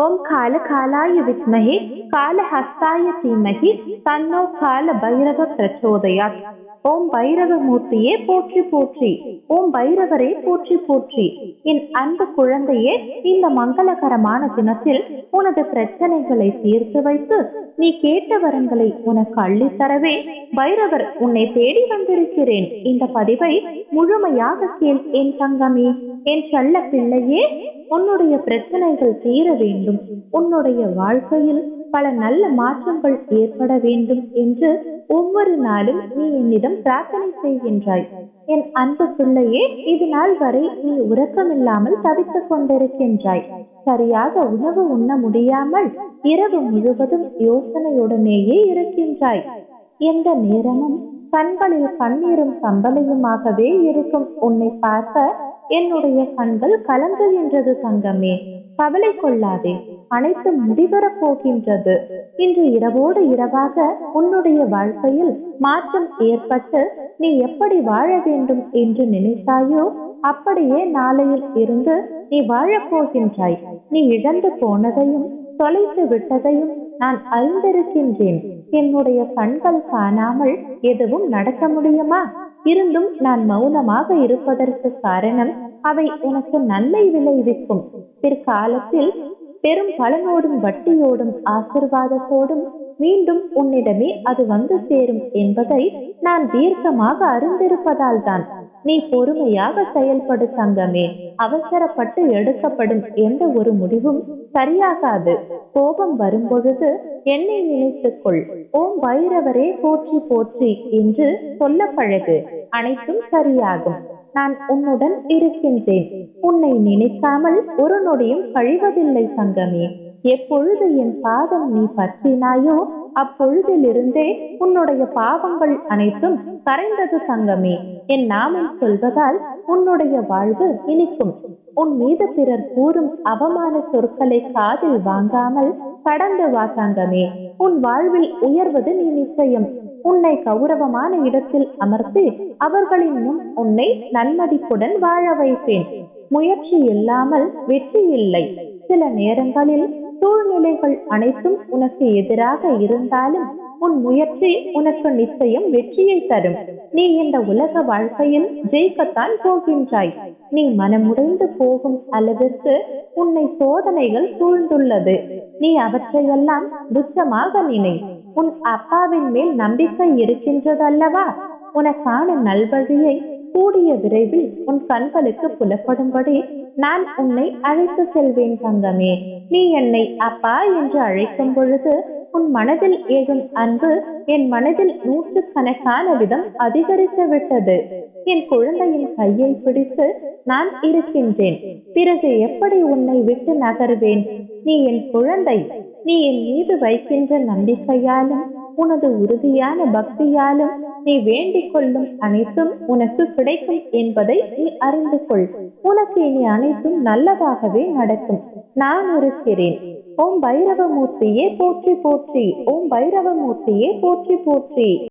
ஓம் கால காலாய வித்மகே காலஹஸ்தாய தீமகி தன்னோ கால பைரவ பிரச்சோதயாத். ஓம் பைரவ மூர்த்தியே போற்றி போற்றி ஓம் பைரவரே போற்றி போற்றி. என் அன்பு குழந்தையே இந்த மங்களகரமான தினத்தில் உனது பிரச்சனைகளை தீர்த்து வைத்து நீ கேட்ட வரங்களை உனக்கு அள்ளித்தரவே பைரவர் உன்னை தேடி வந்திருக்கிறேன். இந்த பதிவை முழுமையாக கேள் என் தங்கமே. என் செல்ல பிள்ளையே உன்னுடைய பிரச்சனைகள் தீர வேண்டும். உன்னுடைய வாழ்க்கையில் பல நல்ல மாற்றங்கள் ஏற்பட வேண்டும் என்று ஒவ்வொரு நாளும் நீ என்னிடம் பிரார்த்தனை செய்கின்றாய். என் அன்பு பிள்ளையே இது நாள் வரை நீ உறக்கமில்லாமல் தவித்துக் கொண்டிருக்கின்றாய். சரியாக உணவு உண்ண முடியாமல் இரவு முழுவதும் யோசனையுடனேயே இருக்கின்றாய். எந்த நேரமும் கண்களில் கண்ணீரும் கம்பலையுமாகவே இருக்கும். உன்னை பார்க்க என்னுடைய கண்கள் கலங்குகின்றது தங்கமே. கவலை கொள்ளாதே. அனைத்து முடிவரப் போகின்றது. இன்று இரவோடு இரவாக உன்னுடைய வாழ்க்கையில் மாற்றம் ஏற்பட்டு நீ எப்படி வாழ வேண்டும் என்று நினைத்தாயோ அப்படியே நாளையில் இருந்து நீ வாழப்போகின்றாய் நீ இழந்து போனதையும் தொலைத்து விட்டதையும் நான் அறிந்திருக்கின்றேன். என்னுடைய கண்கள் காணாமல் எதுவும் நடக்க முடியுமா? இருந்தும் நான் மௌனமாக இருப்பதற்கு காரணம் அவை உனக்கு நன்மை விளைவிக்கும். பிற்காலத்தில் பெரும் பலனோடும் வட்டியோடும் ஆசிர்வாதத்தோடும் மீண்டும் உன்னிடமே அது வந்து சேரும் என்பதை நான் தீர்க்கமாக அறிந்திருப்பதால் தான் நீ பொறுமையாக செயல்படு தங்கமே. அவசரப்பட்டு எடுக்கப்படும் எந்த ஒரு முடிவும் சரியாகாது. கோபம் வரும்பொழுது என்னை நினைத்துக்கொள் ஓம் பைரவரே போற்றி போற்றி என்று சொல்ல பழகு. அனைத்தும் சரியாகும். நான் உன்னுடன் இருக்கின்றேன். உன்னை நினைக்காமல் ஒரு நொடியும் கழிவதில்லை தங்கமே. எப்பொழுது என் பாதம் நீ பற்றினாயோ அப்பொழுதிலிருந்தே உன்னுடைய பாவங்கள் அனைத்தும் கரைந்தது தங்கமே. என் நாமம் சொல்வதால் உன்னுடைய வாழ்வு இனிக்கும். உன் மீது பிறர் கூறும் அவமான சொற்களை காதில் வாங்காமல் கடந்து வாசாங்கமே உன் வாழ்வில் உயர்வது நீ நிச்சயம். உன்னை கௌரவமான இடத்தில் அமர்த்தி அவர்களின் முன் உன்னை நன்மதிப்புடன் வாழ வைப்பேன். முயற்சி இல்லாமல் வெற்றி இல்லை. சில நேரங்களில் சூழ்நிலைகள் அனைத்தும் உனக்கு எதிராக இருந்தாலும் உன் முயற்சி உனக்கு நிச்சயம் வெற்றியை தரும். நீ இந்த உலக வாழ்க்கையில் ஜெயிக்கத்தான் போகின்றாய். நீ மனமுடைந்து போகும் அளவிற்கு உன்னை சோதனைகள் சூழ்ந்துள்ளது. நீ அவற்றையெல்லாம் துச்சமாக நினை. உன் அப்பாவின் மேல் நம்பிக்கை இருக்கின்றதல்லவா? உனக்கான நல்வழியை கூடிய விரைவில் உன் கண்களுக்கு புலப்படும்படி நான் உன்னை அழைத்து செல்வேன் தங்கமே. நீ என்னை அப்பா என்று அழைக்கும் பொழுது உன் மனதில் ஏகும் அன்பு என் மனதில் நூற்று கணக்கான விதம் அதிகரித்து விட்டது என் குழந்தையின் கையை பிடித்து நான் இருக்கின்றேன். பிறகு எப்படி உன்னை விட்டு நகர்வேன்? நீ என் குழந்தை. நீ என் மீது வைக்கின்ற நம்பிக்கையாலும் உனது உறுதியான பக்தியாலும் நீ வேண்டிக் கொள்ளும் அனைத்தும் உனக்கு கிடைக்கும் என்பதை நீ அறிந்து கொள். உனக்கு இனி அனைத்தும் நல்லதாகவே நடக்கும். நான் இருக்கிறேன். ஓம் பைரவமூர்த்தியே போற்றி போற்றி. ஓம் பைரவமூர்த்தியே போற்றி போற்றி.